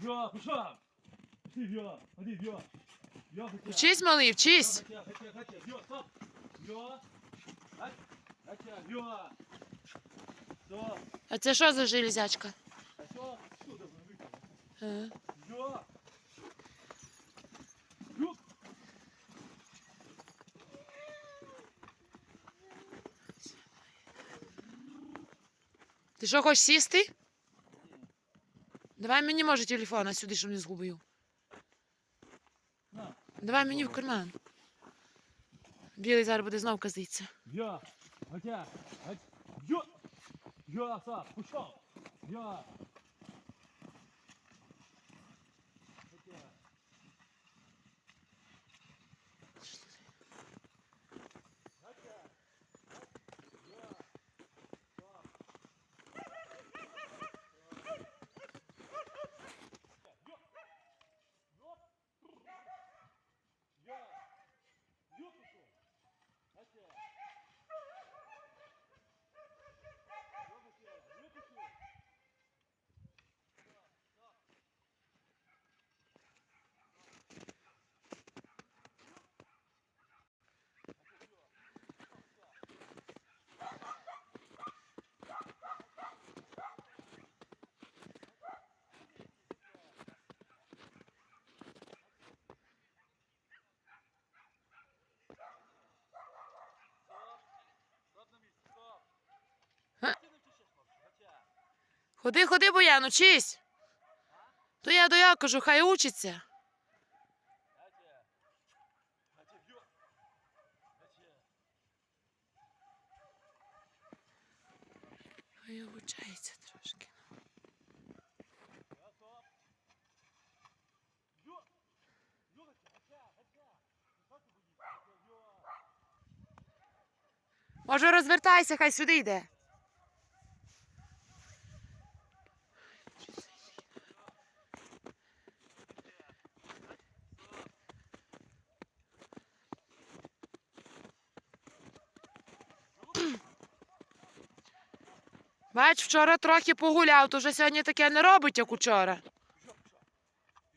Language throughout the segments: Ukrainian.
Пішов! Ходи, хотя. Вчись, малий, вчись. Хотя, хотя, хотя. Йо, стоп. Йо. Хотя, йо. Стоп. А це що за железячка? А що? Е. Ти що, хочеш сісти? Давай мені може телефона сюди, щоб не згубив. На. Давай мені в карман. Білий зараз буде знов казитися. Я, Хотя. я, я, стоп. Пішов. Йо. Ходи, ходи, Боян, учись. То я до я кажу, хай учиться. Хотя! Хотя, б'ё! Хотя! Хай обучається трошки. Я стоп! Б'ё! Б'ё, хотя, хотя, хотя! Що ти боїшся? Хотя, б'ё! Може, розвертайся, хай сюди йде. Бач, вчора трохи погуляв, то вже сьогодні таке не робить, як учора. Б'ё!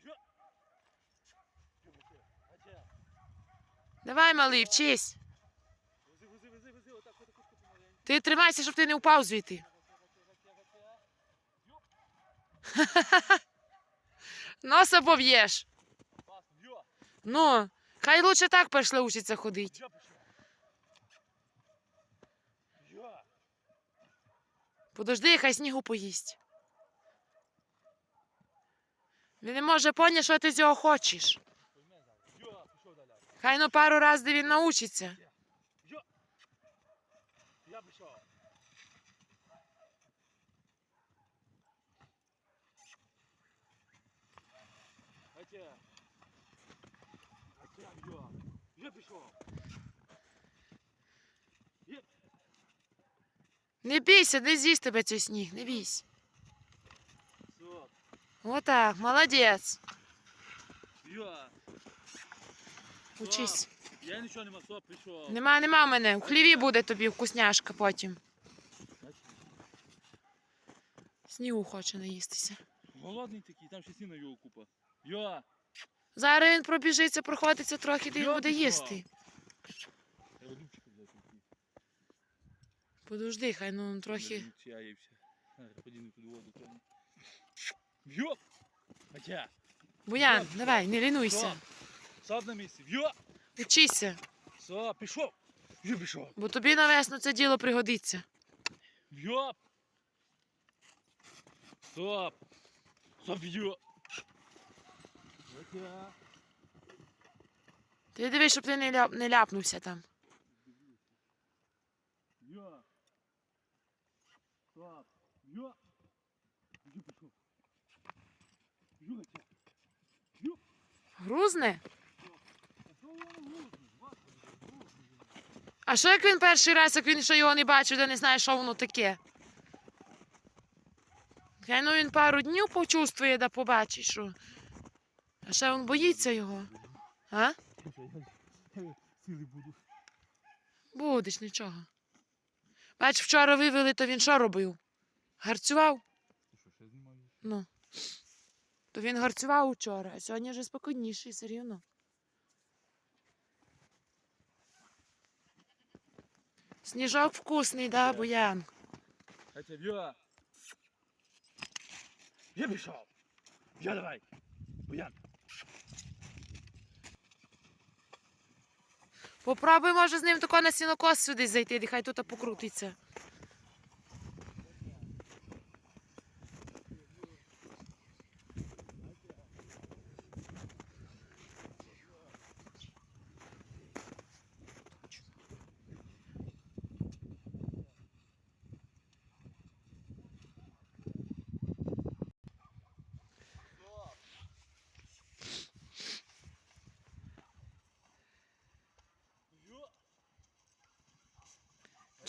Б'ё! Хотя! Давай, малий, вчись. Вези, вези, вези, вези, отак, отак, отак, помаленьку. Ти тримайся, щоб ти не впав звідти. Носа поб'єш. Класно, б'ё! Ну, хай лучше так пішли учиться ходити. Подожди, хай снігу поїсть. Він не може поняти, що ти з його хочеш. Пойме зараз. Б'ё, пішов далі. Хай ну пару разів де він научиться. Б'ё! Я пішов. Хотя. Хотя, б'ё. Я пішов. Не бійся, не з'їсть тебе цей сніг, не бійся. Отак, молодець. Учись. Я нічого нема, стоп, пішов. Нема, нема мене. У хліві буде тобі вкусняшка потім. Снігу хоче наїстися. Голодний такий, там ще сіна його купа. Б'ё. Зараз він пробіжиться, проходиться трохи, він Йо, буде ти що? їсти. Подожди, хай ну трохи. Чаєвся. Подіну під воду. певно. Б'ё. Хотя. Буян, Йо, давай, не лінуйся. Стоп. Сад на місці. Б'ё. Учися, Все, пішов. Вже пішов. бо тобі на весну це діло пригодиться. Б'ё. Стоп. Стоп, б'ё. Хотя. Ти дивись, щоб ти не, ляп, не ляпнувся там. Стоп. Б'ё. Б'ё, пішов. Б'ё, хотя. Б'ё. Грузне? А що воно грузне? Господи, грузне. А що як він перший раз, як він ще його не бачив, де не знає, що воно таке? Хай ну він пару днів почувствує, да побачить, що. А ще він боїться його. А? Сили буду. Будеш нічого. Бач, вчора вивели, то він що робив? Гарцював? Ну. То він гарцював учора, а сьогодні вже спокійніший, все рівно. Сніжок вкусний, да, Буян? Я пішов. Я давай. Буян. Попробуй, може, з ним тако на сінокос сюди зайти, нехай тут покрутиться.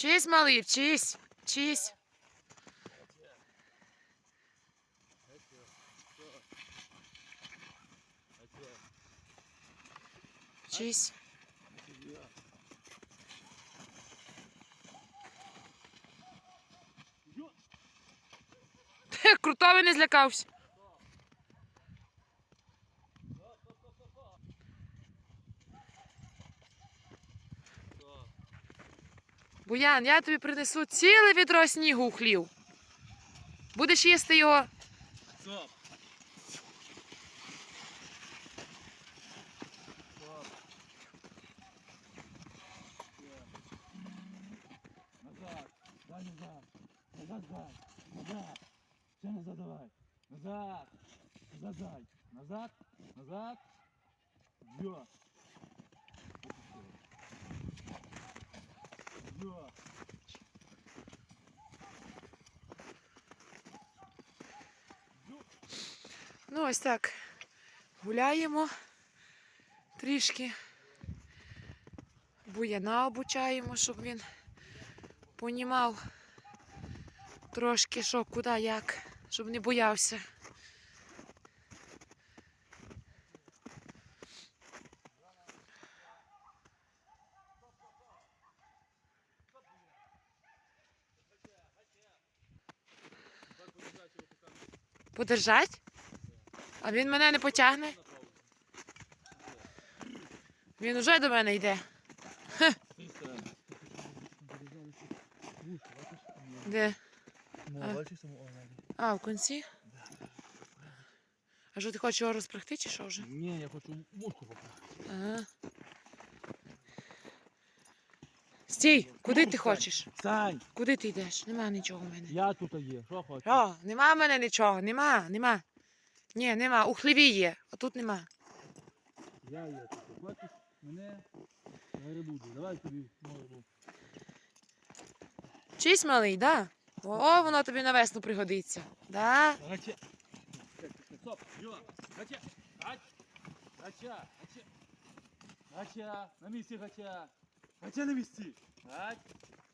Вчись, малий, вчись, вчись. Вчись. Йо. Крутовий не злякався. Стоп. Буян, я тобі принесу ціле відро снігу у хлів. Будеш їсти його. Стоп. Стоп. Назад. Дай назад. Назад дай. Назад. Ще назад давай. Назад. Назад дай. Назад. Назад. Йо. Йо. Ну, ось так. Гуляємо трішки. Буяна обучаємо, щоб він понімав трошки, що, куди, як, щоб не боявся. Подержать? А він мене не потягне? Він уже до мене йде. Де? А. А, в кінці? А що ти хочеш його розпрягти чи що вже? Ні, я хочу мушку попасти. Ага. Стій, куди ти хочеш? Стань, Куди ти йдеш? Нема нічого в мене. я тут є. Що хочеш? О, нема в мене нічого, нема, нема. Ні, нема. У хліві є, а тут нема. Я є тут. Хочеш мене? Я буду. Давай тобі мову. Чись малий, да? О, воно тобі на весну пригодиться. Да? Гача. Стоп, йо. Гача. Гача. Гача. Гача. На місці гача. Гача на місці. Гач.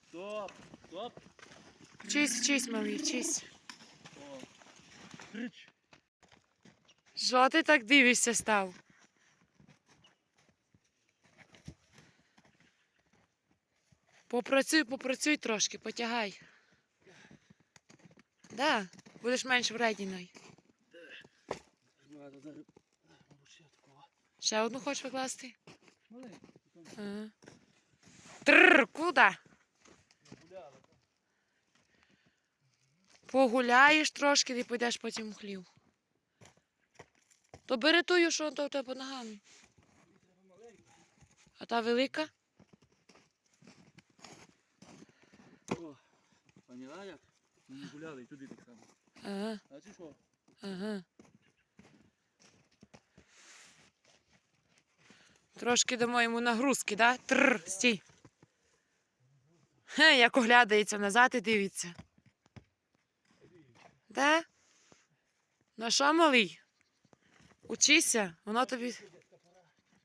Стоп. Стоп. Вчись, вчись, малий, вчись. О. Крич. Що ти так дивишся став? Попрацюй, попрацюй трошки, потягай. Да, будеш менш. Мабуть, ще одну хочеш викласти? Ага. Тррр, куди? Погуляєш трошки і підеш потім у хлів. То бери тую, що то в тебе ногами. А та велика? О. Поняла як? Ми не гуляли і туди так само. Ага, А чи що? ага. Трошки дамо йому нагрузки, да? Тррр, стій. Як оглядається назад і дивиться. Да? Ну що, малий? Учися, воно тобі.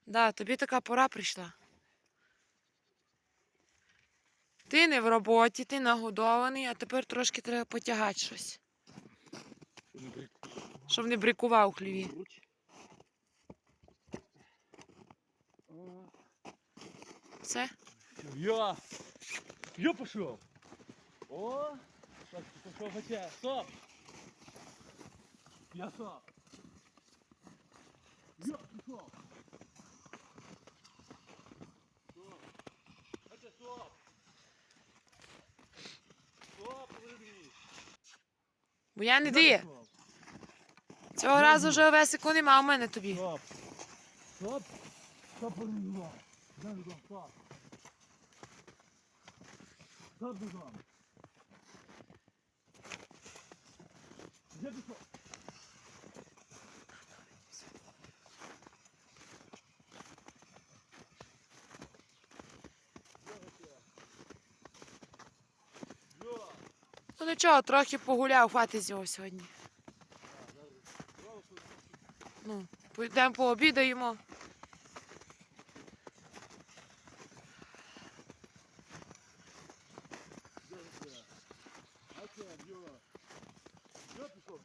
Да, тобі така пора прийшла. Ти не в роботі, ти нагодований, а тепер трошки треба потягати щось, щоб не брикував у хліві. Все? Йо! Йо пішов! О! Так, пішов хоча. Стоп! Я стоп! пішов. Стоп. Катя, стоп. Стоп, повернись. Бо я не пішов? Цього разу вже овесику нема, а в мене тобі. Стоп. Стоп. Стоп, повернись. Дай стоп. Стоп, бігом. Де пішов? Йо. Ну нічого, трохи погуляв, хватить з його сьогодні. Ну, підемо пообідаємо. Б'є пішов.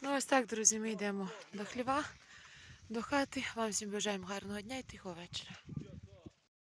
Ну ось так, друзі, ми йдемо до хліва, до хати. Вам всім бажаємо гарного дня і тихого вечора.